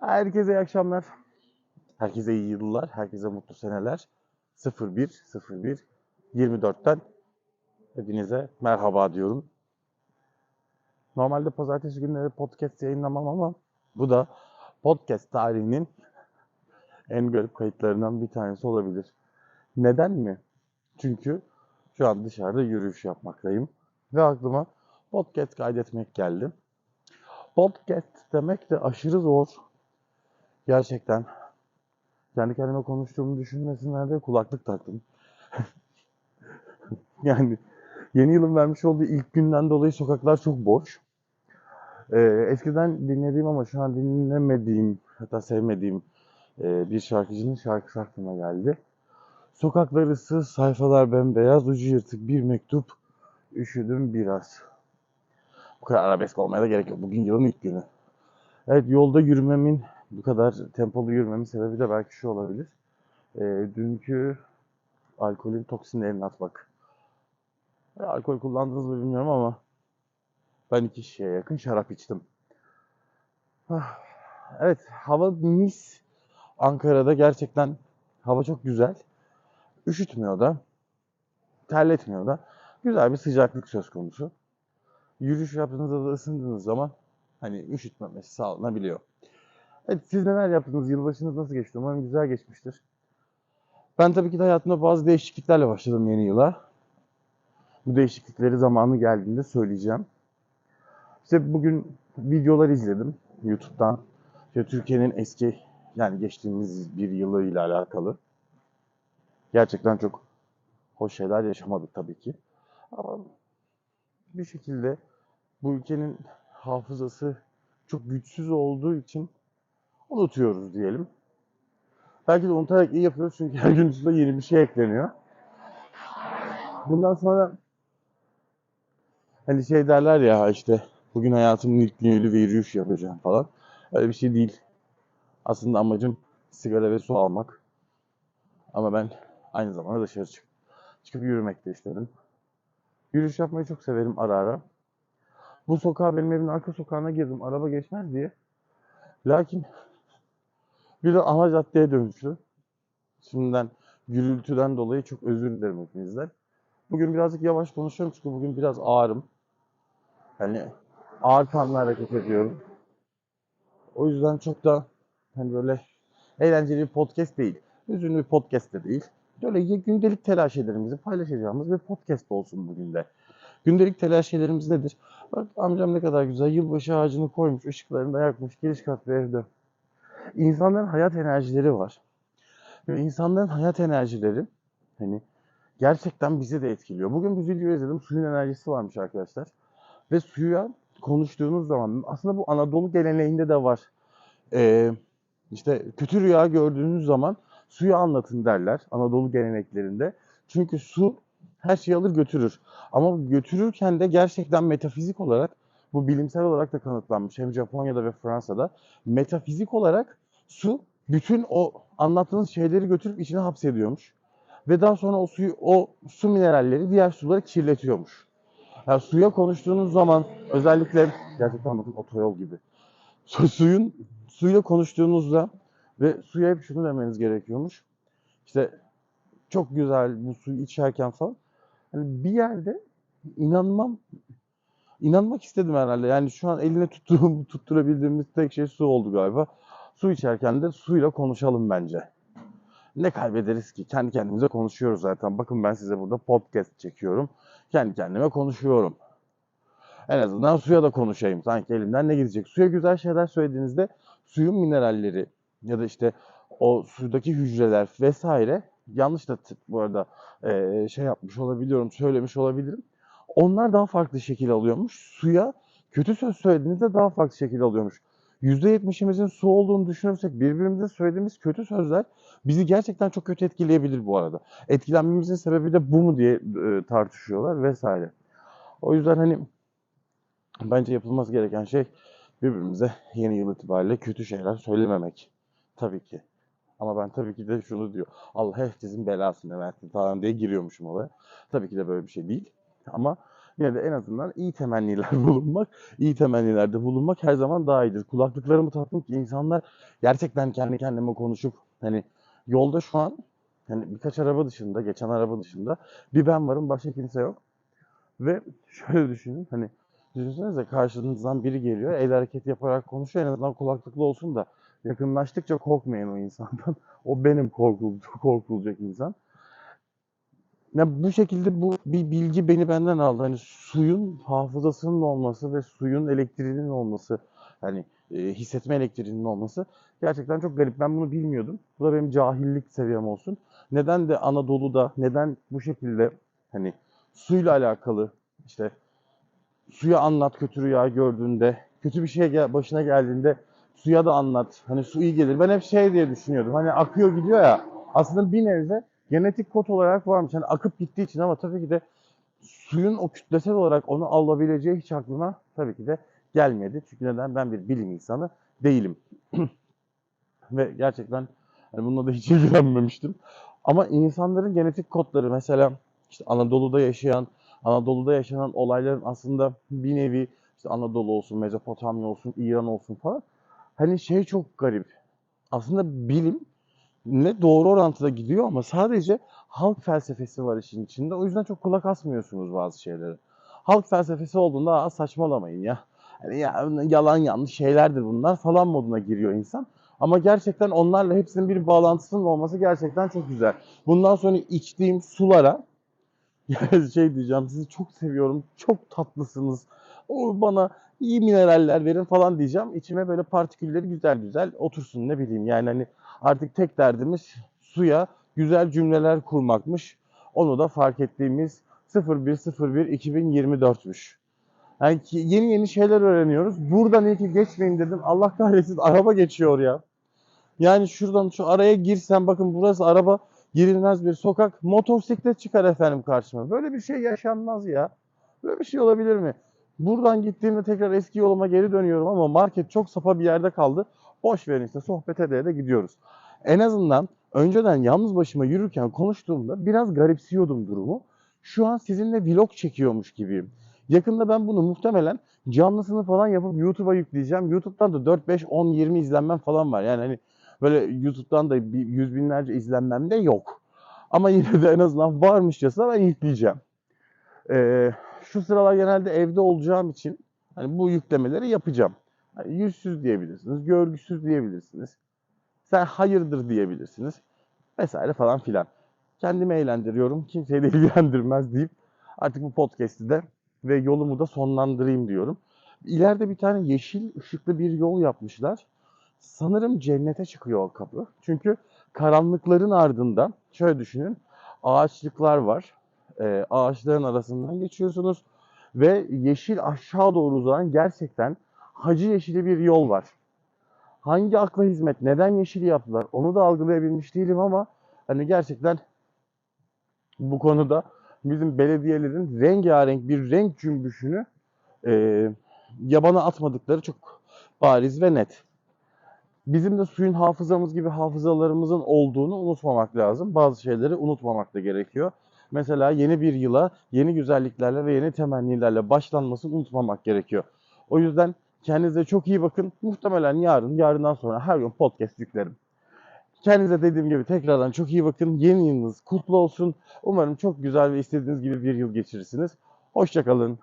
Herkese iyi akşamlar. Herkese iyi yıllar, herkese mutlu seneler. 01 01 24'ten hepinize merhaba diyorum. Normalde pazartesi günleri podcast yayınlamam ama bu da podcast tarihinin en garip kayıtlarından bir tanesi olabilir. Neden mi? Çünkü şu an dışarıda yürüyüş yapmaktayım ve aklıma podcast kaydetmek geldi. Podcast demek de aşırı zor. Gerçekten. Kendi kendime konuştuğumu düşünmesinler diye kulaklık taktım. yani yeni yılın vermiş olduğu ilk günden dolayı sokaklar çok boş. Ee, eskiden dinlediğim ama şu an dinlemediğim, hatta sevmediğim e, bir şarkıcının şarkısı aklıma geldi. Sokaklar ıssız, sayfalar bembeyaz, ucu yırtık bir mektup, üşüdüm biraz. Bu kadar arabesk olmaya da gerek yok. Bugün yılın ilk günü. Evet yolda yürümemin, bu kadar tempolu yürümemin sebebi de belki şu olabilir. Ee, dünkü alkolün toksinlerini atmak. Ya, alkol kullandınız mı bilmiyorum ama ben iki şişeye yakın şarap içtim. Ah, Evet hava mis. Ankara'da gerçekten hava çok güzel. Üşütmüyor da, terletmiyor da. Güzel bir sıcaklık söz konusu. Yürüyüş yaptığınızda da ısındığınız zaman hani üşütmemesi sağlanabiliyor. Evet siz neler yaptınız? Yılbaşınız nasıl geçti? Umarım güzel geçmiştir. Ben tabii ki de hayatımda bazı değişikliklerle başladım yeni yıla. Bu değişiklikleri zamanı geldiğinde söyleyeceğim. İşte bugün videolar izledim YouTube'dan. İşte Türkiye'nin eski yani geçtiğimiz bir yılıyla alakalı. Gerçekten çok hoş şeyler yaşamadık tabii ki. Ama bir şekilde bu ülkenin hafızası çok güçsüz olduğu için unutuyoruz diyelim. Belki de unutarak iyi yapıyoruz çünkü her gün üstüne yeni bir şey ekleniyor. Bundan sonra hani şey derler ya işte bugün hayatımın ilk günüydü ve yürüyüş yapacağım falan. Öyle bir şey değil. Aslında amacım sigara ve su almak. Ama ben aynı zamanda dışarı çık çıkıp yürümek de istedim. Yürüyüş yapmayı çok severim ara ara. Bu sokağa benim evimin arka sokağına girdim araba geçmez diye. Lakin bir de ana caddeye dönüştü. Şimdiden gürültüden dolayı çok özür dilerim hepinizden. Bugün birazcık yavaş konuşuyorum çünkü bugün biraz ağırım. Yani ağır kanla hareket ediyorum. O yüzden çok da hani böyle eğlenceli bir podcast değil. Üzünlü bir podcast de değil. Böyle gündelik telaşelerimizi paylaşacağımız bir podcast olsun bugün de. Gündelik telaşelerimiz nedir? Bak amcam ne kadar güzel yılbaşı ağacını koymuş, ışıklarını da yakmış, giriş kat bir evde. İnsanların hayat enerjileri var. Ve insanların hayat enerjileri hani gerçekten bizi de etkiliyor. Bugün bir video izledim. Suyun enerjisi varmış arkadaşlar. Ve suya konuştuğunuz zaman aslında bu Anadolu geleneğinde de var. Ee, işte kötü rüya gördüğünüz zaman suyu anlatın derler Anadolu geleneklerinde. Çünkü su her şeyi alır götürür. Ama götürürken de gerçekten metafizik olarak bu bilimsel olarak da kanıtlanmış hem Japonya'da ve Fransa'da metafizik olarak su bütün o anlattığınız şeyleri götürüp içine hapsediyormuş. Ve daha sonra o suyu o su mineralleri diğer suları kirletiyormuş. Yani suya konuştuğunuz zaman özellikle gerçekten bakın otoyol gibi. Su- Suyun suyla konuştuğunuzda ve suya hep şunu demeniz gerekiyormuş. İşte çok güzel bu suyu içerken falan. Hani bir yerde inanmam inanmak istedim herhalde. Yani şu an eline tuttuğum, tutturabildiğimiz tek şey su oldu galiba. Su içerken de suyla konuşalım bence. Ne kaybederiz ki? Kendi kendimize konuşuyoruz zaten. Bakın ben size burada podcast çekiyorum. Kendi kendime konuşuyorum. En azından suya da konuşayım. Sanki elimden ne gidecek? Suya güzel şeyler söylediğinizde suyun mineralleri ya da işte o sudaki hücreler vesaire yanlış da bu arada eee, şey yapmış olabiliyorum, söylemiş olabilirim. Onlar daha farklı şekil alıyormuş. Suya kötü söz söylediğinizde daha farklı şekil alıyormuş. %70'imizin su olduğunu düşünürsek birbirimize söylediğimiz kötü sözler bizi gerçekten çok kötü etkileyebilir bu arada. Etkilenmemizin sebebi de bu mu diye e, tartışıyorlar vesaire. O yüzden hani bence yapılması gereken şey birbirimize yeni yıl itibariyle kötü şeyler söylememek. Tabii ki. Ama ben tabii ki de şunu diyor. Allah herkesin belasını versin falan diye giriyormuşum olaya. Tabii ki de böyle bir şey değil. Ama yine de en azından iyi temenniler bulunmak, iyi temennilerde bulunmak her zaman daha iyidir. Kulaklıklarımı taktım ki insanlar gerçekten kendi kendime konuşup hani yolda şu an hani birkaç araba dışında, geçen araba dışında bir ben varım, başka kimse yok. Ve şöyle düşünün hani düşünsenize karşınızdan biri geliyor, el hareketi yaparak konuşuyor en azından kulaklıklı olsun da yakınlaştıkça korkmayın o insandan. O benim korkul korkulacak insan. Ya bu şekilde bu bir bilgi beni benden aldı. Hani suyun hafızasının olması ve suyun elektriğinin olması, hani e, hissetme elektriğinin olması gerçekten çok garip. Ben bunu bilmiyordum. Bu da benim cahillik seviyem olsun. Neden de Anadolu'da, neden bu şekilde hani suyla alakalı işte suya anlat kötü rüya gördüğünde, kötü bir şey başına geldiğinde suya da anlat. Hani su iyi gelir. Ben hep şey diye düşünüyordum. Hani akıyor gidiyor ya. Aslında bir nebze genetik kod olarak varmış. Hani akıp gittiği için ama tabii ki de suyun o kütlesel olarak onu alabileceği hiç aklıma tabii ki de gelmedi. Çünkü neden? Ben bir bilim insanı değilim. Ve gerçekten hani bununla da hiç ilgilenmemiştim. Ama insanların genetik kodları mesela işte Anadolu'da yaşayan, Anadolu'da yaşanan olayların aslında bir nevi işte Anadolu olsun, Mezopotamya olsun, İran olsun falan. Hani şey çok garip. Aslında bilim ne doğru orantıda gidiyor ama sadece halk felsefesi var işin içinde. O yüzden çok kulak asmıyorsunuz bazı şeylere. Halk felsefesi olduğunda Aa, saçmalamayın ya. Hani ya yalan yanlış şeylerdir bunlar falan moduna giriyor insan. Ama gerçekten onlarla hepsinin bir bağlantısının olması gerçekten çok güzel. Bundan sonra içtiğim sulara yani şey diyeceğim sizi çok seviyorum. Çok tatlısınız. O bana iyi mineraller verin falan diyeceğim. İçime böyle partikülleri güzel güzel otursun ne bileyim. Yani hani artık tek derdimiz suya güzel cümleler kurmakmış. Onu da fark ettiğimiz 01.01.2024'müş. Yani yeni yeni şeyler öğreniyoruz. Buradan iyi ki geçmeyin dedim. Allah kahretsin araba geçiyor ya. Yani şuradan şu araya girsem bakın burası araba girilmez bir sokak. Motosiklet çıkar efendim karşıma. Böyle bir şey yaşanmaz ya. Böyle bir şey olabilir mi? Buradan gittiğimde tekrar eski yoluma geri dönüyorum ama market çok sapa bir yerde kaldı. Boş verin işte sohbet ede de gidiyoruz. En azından önceden yalnız başıma yürürken konuştuğumda biraz garipsiyordum durumu. Şu an sizinle vlog çekiyormuş gibiyim. Yakında ben bunu muhtemelen canlısını falan yapıp YouTube'a yükleyeceğim. YouTube'dan da 4, 5, 10, 20 izlenmem falan var. Yani hani böyle YouTube'dan da yüz binlerce izlenmem de yok. Ama yine de en azından varmışçasına ben yükleyeceğim. Ee, şu sıralar genelde evde olacağım için hani bu yüklemeleri yapacağım. Hani yüzsüz diyebilirsiniz, görgüsüz diyebilirsiniz. Sen hayırdır diyebilirsiniz. Vesaire falan filan. Kendimi eğlendiriyorum, kimseyi de ilgilendirmez deyip artık bu podcast'i de ve yolumu da sonlandırayım diyorum. İleride bir tane yeşil ışıklı bir yol yapmışlar. Sanırım cennete çıkıyor o kapı. Çünkü karanlıkların ardından şöyle düşünün. Ağaçlıklar var. Ee, ağaçların arasından geçiyorsunuz ve yeşil aşağı doğru uzanan gerçekten hacı yeşili bir yol var. Hangi akla hizmet, neden yeşil yaptılar onu da algılayabilmiş değilim ama hani gerçekten bu konuda bizim belediyelerin rengarenk bir renk cümbüşünü e, yabana atmadıkları çok bariz ve net. Bizim de suyun hafızamız gibi hafızalarımızın olduğunu unutmamak lazım. Bazı şeyleri unutmamak da gerekiyor. Mesela yeni bir yıla yeni güzelliklerle ve yeni temennilerle başlanmasını unutmamak gerekiyor. O yüzden kendinize çok iyi bakın. Muhtemelen yarın, yarından sonra her gün podcast yüklerim. Kendinize dediğim gibi tekrardan çok iyi bakın. Yeni yılınız kutlu olsun. Umarım çok güzel ve istediğiniz gibi bir yıl geçirirsiniz. Hoşçakalın.